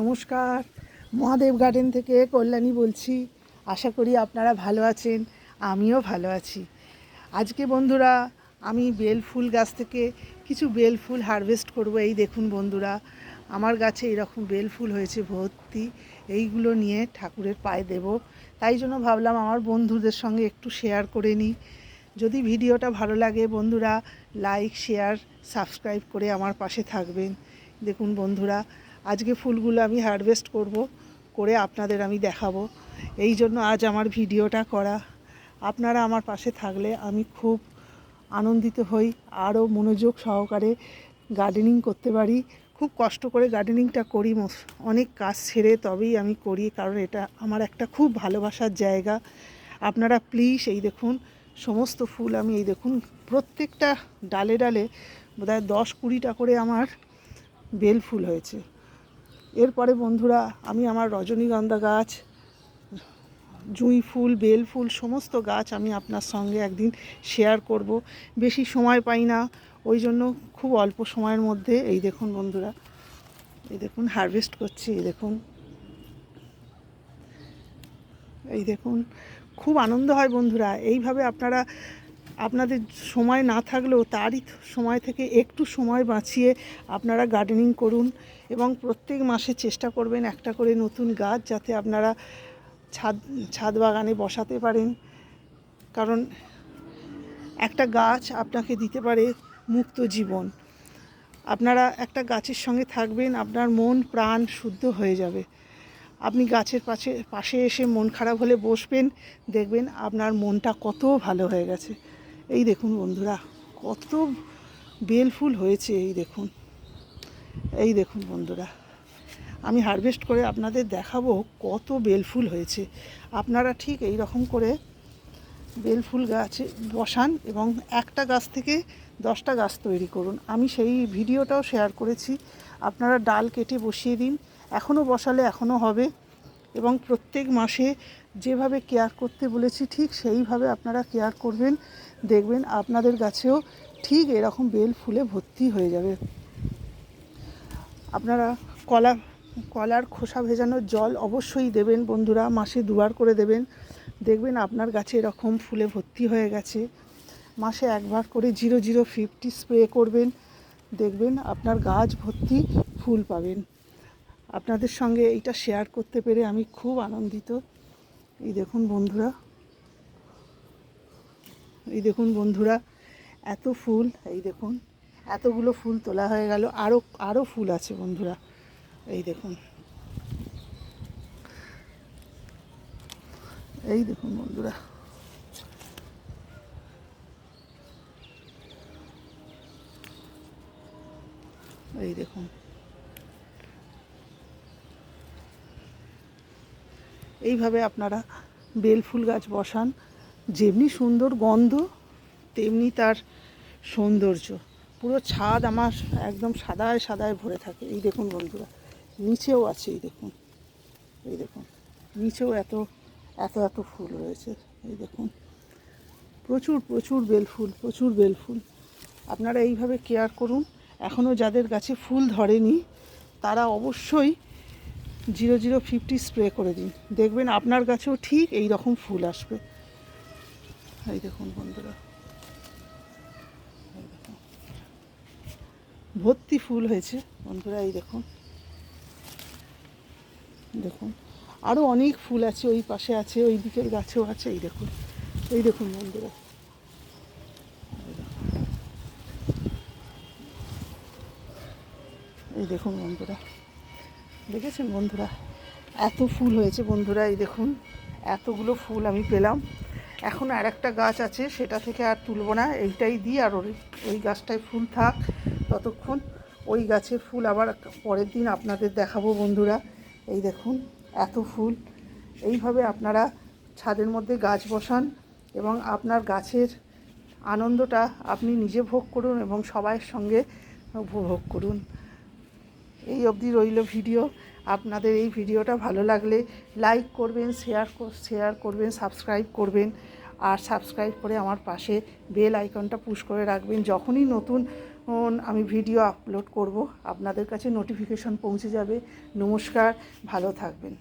নমস্কার। মহাদেব গার্ডেন থেকে কল্যাণী বলছি। আশা করি আপনারা ভালো আছেন, আমিও ভালো আছি। আজকে বন্ধুরা, আমি বেল ফুল গাছ থেকে কিছু বেল ফুল হারভেস্ট করব। এই দেখুন বন্ধুরা, আমার গাছে এরকম বেল ফুল হয়েছে ভর্তি। এইগুলো নিয়ে ঠাকুরের পায়ে দেব। তাই জন্য ভাবলাম আমার বন্ধুদের সঙ্গে একটু শেয়ার করে নিই। যদি ভিডিওটা ভালো লাগে বন্ধুরা লাইক শেয়ার সাবস্ক্রাইব করে আমার পাশে থাকবেন। দেখুন বন্ধুরা আজকে ফুলগুলো আমি হারভেস্ট করব, করে আপনাদের আমি দেখাবো। এই জন্য আজ আমার ভিডিওটা করা। আপনারা আমার পাশে থাকলে আমি খুব আনন্দিত হই, আরও মনোযোগ সহকারে গার্ডেনিং করতে পারি। খুব কষ্ট করে গার্ডেনিংটা করি অনেক কাজ ছেড়ে তবেই আমি করি, কারণ এটা আমার একটা খুব ভালোবাসার জায়গা। আপনারা প্লিজ এই দেখুন, সমস্ত ফুল আমি এই দেখুন, প্রত্যেকটা ডালে ডালে বোধহয় দশ কুড়িটা করে আমার বেল ফুল হয়েছে। এরপরে বন্ধুরা, আমি আমার রজনীগন্ধা গাছ, জুঁই ফুল, বেল ফুল, সমস্ত গাছ আমি আপনার সঙ্গে একদিন শেয়ার করব। বেশি সময় পাই না, ওই জন্য খুব অল্প সময়ের মধ্যে, এই দেখুন বন্ধুরা, এই দেখুন হারভেস্ট করছি, এই দেখুন। এই দেখুন, খুব আনন্দ হয় বন্ধুরা, এইভাবে আপনারা আপনাদের সময় না থাকলেও তারই সময় থেকে একটু সময় বাঁচিয়ে আপনারা গার্ডেনিং করুন এবং প্রত্যেক মাসে চেষ্টা করবেন একটা করে নতুন গাছ যাতে আপনারা ছাদ ছাদ বাগানে বসাতে পারেন। কারণ একটা গাছ আপনাকে দিতে পারে মুক্ত জীবন। আপনারা একটা গাছের সঙ্গে থাকবেন, আপনার মন, প্রাণ শুদ্ধ হয়ে যাবে। আপনি গাছের পাশে পাশে এসে মন খারাপ হলে বসবেন, দেখবেন আপনার মনটা কত ভালো হয়ে গেছে। এই দেখুন বন্ধুরা, কত বেল ফুল হয়েছে, এই দেখুন। এই দেখুন বন্ধুরা, আমি হারভেস্ট করে আপনাদের দেখাবো কত বেল ফুল হয়েছে। আপনারা ঠিক এই রকম করে বেল ফুল গাছে বসান এবং একটা গাছ থেকে দশটা গাছ তৈরি করুন। আমি সেই ভিডিওটাও শেয়ার করেছি, আপনারা ডাল কেটে বসিয়ে দিন। এখনও বসালে এখনও হবে। এবং প্রত্যেক মাসে যেভাবে কেয়ার করতে বলেছি, ঠিক সেইভাবে আপনারা কেয়ার করবেন, দেখবেন আপনাদের গাছেও ঠিক এরকম বেল ফুলে ভর্তি হয়ে যাবে। আপনারা কলা, কলার খোসা ভেজানোর জল অবশ্যই দেবেন বন্ধুরা, মাসে দুবার করে দেবেন। দেখবেন আপনার গাছে এরকম ফুলে ভর্তি হয়ে গেছে। মাসে একবার করে জিরো জিরো ফিফটি স্প্রে করবেন। দেখবেন আপনার গাছ ভর্তি ফুল পাবেন। আপনাদের সঙ্গে এইটা শেয়ার করতে পেরে আমি খুব আনন্দিত। এই দেখুন বন্ধুরা। এই দেখুন বন্ধুরা, এত ফুল, এই দেখুন, এতগুলো ফুল তোলা হয়ে গেল। আরও আরও ফুল আছে বন্ধুরা। এই দেখুন। এই দেখুন বন্ধুরা। এই দেখুন। এইভাবে আপনারা বেল ফুল গাছ বসান, যেমনি সুন্দর গন্ধ, তেমনি তার সৌন্দর্য। পুরো ছাদ আমার একদম সাদায় সাদায় ভরে থাকে। এই দেখুন বন্ধুরা, নিচেও আছে এই দেখুন। এই দেখুন, নিচেও এত এত এত ফুল রয়েছে। এই দেখুন, প্রচুর প্রচুর বেল ফুল, প্রচুর বেল ফুল। আপনারা এইভাবে কেয়ার করুন। এখনও যাদের গাছে ফুল ধরেনি, তারা অবশ্যই জিরো জিরো ফিফটি স্প্রে করে দিন। দেখবেন আপনার গাছেও ঠিক এই রকম ফুল আসবে। এই দেখুন বন্ধুরা। ভর্তি ফুল হয়েছে। বন্ধুরা, এই দেখুন। দেখুন। আরও অনেক ফুল আছে, ওই পাশে আছে, ওই দিকের গাছেও আছে, এই দেখুন। এই দেখুন বন্ধুরা। এই দেখুন বন্ধুরা। দেখেছেন বন্ধুরা? এত ফুল হয়েছে বন্ধুরা, এই দেখুন, এতগুলো ফুল আমি পেলাম। এখন আর একটা গাছ আছে, সেটা থেকে আর তুলবো না, এইটাই দিই আর ওই ওই গাছটায় ফুল থাক ততক্ষণ। ওই গাছের ফুল আবার পরের দিন আপনাদের দেখাবো বন্ধুরা। এই দেখুন, এত ফুল। এইভাবে আপনারা ছাদের মধ্যে গাছ বসান এবং আপনার গাছের আনন্দটা আপনি নিজে ভোগ করুন এবং সবাইয়ের সঙ্গে উপভোগ করুন। এই অবধি রইল ভিডিও। আপনাদের এই ভিডিওটা ভালো লাগলে লাইক করবেন শেয়ার শেয়ার করবেন সাবস্ক্রাইব করবেন। আর সাবস্ক্রাইব করে আমার পাশে বেল আইকনটা পুশ করে রাখবেন। যখনই নতুন আমি ভিডিও আপলোড করব। আপনাদের কাছে নোটিফিকেশন পৌঁছে যাবে। নমস্কার, ভালো থাকবেন।